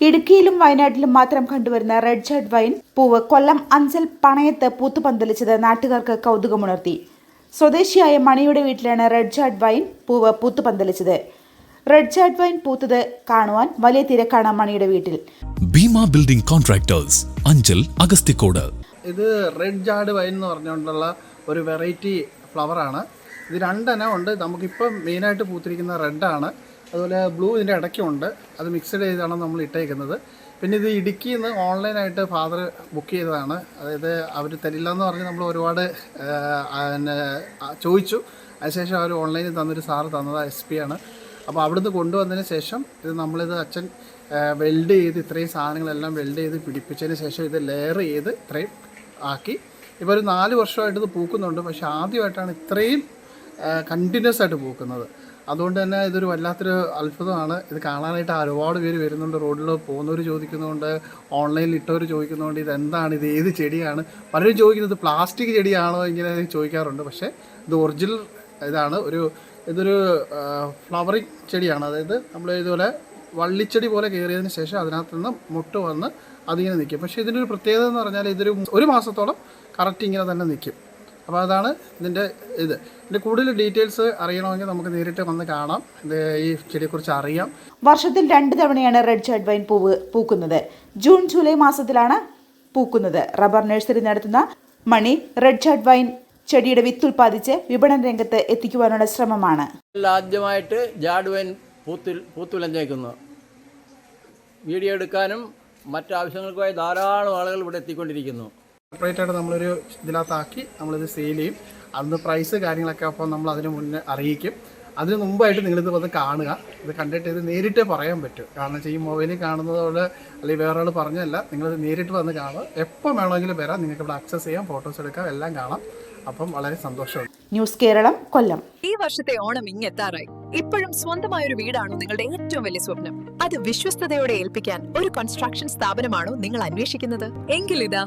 ഇടുക്കിയിലും വയനാട്ടിലും മാത്രം കണ്ടുവരുന്ന റെഡ് ഷർട്ട് വൈൻ പൂവ് കൊല്ലം അഞ്ചൽ പണയത്ത് പൂത്തുപന്തലിച്ചത് നാട്ടുകാർക്ക് കൗതുകമുണർത്തി. സ്വദേശിയായ മണിയുടെ വീട്ടിലാണ് റെഡ് ഷർട്ട് വൈൻ പൂവ് പൂത്തുപന്തലിച്ചത്. റെഡ് ഷർട്ട് വൈൻ പൂത്തത് കാണുവാൻ വലിയ തിരക്കാണ് മണിയുടെ വീട്ടിൽ. Bhima building contractors Anchal Agasthikode. ഇത് റെഡ് ജാഡ് വൈൻ എന്ന് പറഞ്ഞുകൊണ്ടുള്ള ഒരു വെറൈറ്റി ഫ്ലവറാണ് ഇത് രണ്ടെണ്ണം ഉണ്ട്. നമുക്കിപ്പം മെയിനായിട്ട് പൂത്തിരിക്കുന്ന റെഡാണ് അതുപോലെ ബ്ലൂ ഇതിന്റെ ഇടയ്ക്കുണ്ട്. അത് മിക്സഡ് ചെയ്താണ് നമ്മൾ ഇട്ടേക്കുന്നത്. പിന്നെ ഇത് ഇടുക്കിയിൽ നിന്ന് ഓൺലൈനായിട്ട് ഫാദർ ബുക്ക് ചെയ്തതാണ്. അതായത് അവർ തരില്ല എന്ന് പറഞ്ഞ് നമ്മൾ ഒരുപാട് പിന്നെ, ചോദിച്ചു. അതിനുശേഷം അവർ ഓൺലൈനിൽ തന്നൊരു സാറ് തന്നത് എസ് പി ആണ്. അപ്പോൾ അവിടുന്ന് കൊണ്ടുവന്നതിന് ശേഷം ഇത് നമ്മളിത് അച്ഛൻ വെൽഡ് ചെയ്ത് ഇത്രയും സാധനങ്ങളെല്ലാം വെൽഡ് ചെയ്ത് പിടിപ്പിച്ചതിന് ശേഷം ഇത് ലെയർ ചെയ്ത് ഇത്രയും ആക്കി. ഇപ്പോൾ ഒരു നാല് വർഷമായിട്ട് ഇത് പൂക്കുന്നുണ്ട്. പക്ഷേ ആദ്യമായിട്ടാണ് ഇത്രയും കണ്ടിന്യൂസ് ആയിട്ട് പൂക്കുന്നത്. അതുകൊണ്ട് തന്നെ ഇതൊരു വല്ലാത്തൊരു അത്ഭുതമാണ്. ഇത് കാണാനായിട്ട് ഒരുപാട് പേര് വരുന്നുണ്ട്. റോഡിൽ പോകുന്നവർ ചോദിക്കുന്നുണ്ട്. ഓൺലൈനിൽ ഇട്ടവർ ചോദിക്കുന്നുണ്ട്. ഇത് എന്താണ് ഇത് ഏത് ചെടിയാണ്? പലരും ചോദിക്കുന്നത് പ്ലാസ്റ്റിക് ചെടിയാണോ ഇങ്ങനെ ചോദിക്കാറുണ്ട്. പക്ഷേ ഇത് ഒറിജിനൽ ഇതാണ്. ഒരു ഇതൊരു ഫ്ലവറിങ് ചെടിയാണ്. അതായത് നമ്മൾ ഇതുപോലെ വള്ളിച്ചെടി പോലെ കയറിയതിന് ശേഷം അതിനകത്ത് നിന്ന് മുട്ട് വന്ന് അതിങ്ങനെ നിൽക്കും പക്ഷേ ഇതിന്റെ ഒരു പ്രത്യേകത എന്ന് പറഞ്ഞാൽ ഇതൊരു ഒരു മാസത്തോളം കറക്റ്റ് ഇങ്ങനെ തന്നെ നിൽക്കും അപ്പോൾ അതാണ് ഇതിന്റെ ഇത്. ഇതിന്റെ കൂടുതൽ ഡീറ്റെയിൽസ് അറിയണമെങ്കിൽ നമുക്ക് നേരിട്ട് വന്ന് കാണാം. ഇത് ഈ ചെടിയെക്കുറിച്ച് അറിയാം. വർഷത്തിൽ രണ്ട് തവണയാണ് റെഡ് ചാഡ് വൈൻ പൂവ് പൂക്കുന്നത്. ജൂൺ ജൂലൈ മാസത്തിലാണ് പൂക്കുന്നത്. റബ്ബർ നഴ്സറി നടത്തുന്ന മണി റെഡ് ചാഡ് വൈൻ ചെടിയുടെ വിത്ത് ഉൽപ്പാദിച്ച് വിപണന രംഗത്ത് എത്തിക്കുവാനുള്ള ശ്രമമാണ്. ആദ്യമായിട്ട് ജാഡ് വൈൻ പൂത്തിൽ പൂത്തുലഞ്ഞേക്കുന്നു വീഡിയോ എടുക്കാനും മറ്റാവശ്യങ്ങൾക്കുമായി ധാരാളം ആളുകൾ ഇവിടെ എത്തിക്കൊണ്ടിരിക്കുന്നു. സെപ്പറേറ്റ് ആയിട്ട് നമ്മളൊരു ഇതിനകത്താക്കി നമ്മളിത് സെയിൽ ചെയ്യും. അന്ന് പ്രൈസ് കാര്യങ്ങളൊക്കെ അപ്പോൾ നമ്മൾ അതിന് മുന്നേ അറിയിക്കും. അതിന് മുമ്പായിട്ട് നിങ്ങളിത് വന്ന് കാണുക. ഇത് കണ്ടിട്ട് ഇത് നേരിട്ട് പറയാൻ പറ്റും. കാരണം വെച്ചാൽ ഈ മൊബൈലിൽ കാണുന്നതോടെ അല്ലെങ്കിൽ വേറെ ആൾ പറഞ്ഞല്ല നിങ്ങളിത് നേരിട്ട് വന്ന് കാണുക. എപ്പോൾ വേണമെങ്കിലും വരാം. നിങ്ങൾക്ക് ഇവിടെ ആക്സസ് ചെയ്യാം ഫോട്ടോസ് എടുക്കാം എല്ലാം കാണാം. അപ്പം വളരെ സന്തോഷമുണ്ട്. ന്യൂസ് കേരളം കൊല്ലം ഈ വർഷത്തെ ഓണം ഇങ്ങെത്താറായി ഇപ്പോഴും സ്വന്തമായ ഒരു വീടാണോ നിങ്ങളുടെ ഏറ്റവും വലിയ സ്വപ്നം? അത് വിശ്വസ്തയോടെ ഏൽപ്പിക്കാൻ ഒരു കൺസ്ട്രക്ഷൻ സ്ഥാപനമാണോ നിങ്ങൾ അന്വേഷിക്കുന്നത്? എങ്കിലിതാ